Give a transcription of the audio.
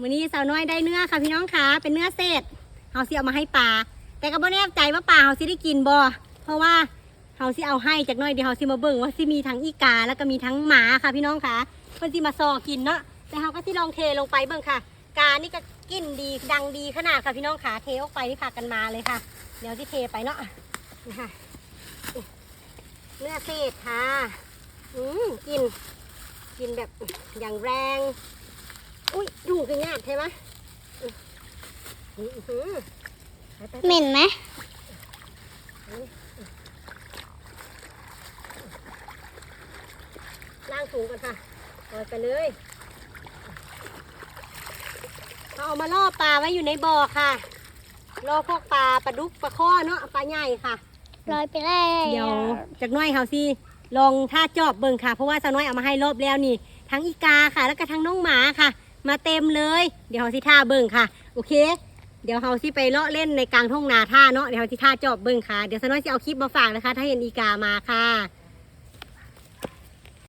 มื้อนี้สาวน้อยได้เนื้อค่ะพี่น้องค่ะเป็นเนื้อเศษเฮาสิเอามาให้ปลาแต่ก็บ่แน่ใจว่าปลาเฮาสิได้กินบ่เพราะว่าเฮาสิเอาให้จากน้อยเดี๋ยวเฮาสิมาเบิ่งว่าสิมีทั้งอีกาแล้วก็มีทั้งหมาค่ะพี่น้องค่ะเพิ่นสิมาซอกินเนาะแต่เฮาก็สิลองเทลงไปเบิ่งค่ะ กานี่ก็กินดีดังดีขนาดค่ะพี่น้องค่ะเทออกไปนี่พากันมาเลยค่ะ เดี๋ยวที่เทไปเนาะนี่ค่ะเนื้อเศษค่ะอืมกินกินแบบอย่างแรง อุ้ยดูกันยากใช่ไหมอื้อหือไปไปไปเหม็นไหมล่างสูงกันค่ะปล่อยไปเลยเอามาล่อปลาไว้อยู่ในบ่อค่ะล่อพวกปลาปลาดุกปลาข้อเนาะปลาใหญ่ค่ะลอยไปแล้วเดี๋ยวจากหน้อยเฮาสิลองท่าจอบเบิ่งค่ะ เพราะว่าสาวน้อยเอามาให้รอบแล้วนี่ ทั้งอีกาค่ะ แล้วก็ทั้งน้องหมาค่ะ มาเต็มเลย เดี๋ยวเฮาสิท่าเบิ่งค่ะ โอเค เดี๋ยวเฮาสิไปเลาะเล่นในกลางทุ่งนาท่าเนาะเดี๋ยวเฮาสิท่าจอบเบิ่งค่ะ เดี๋ยวสน้อยสิเอาคลิปมาฝากนะคะ ถ้าเห็นอีกามาค่ะ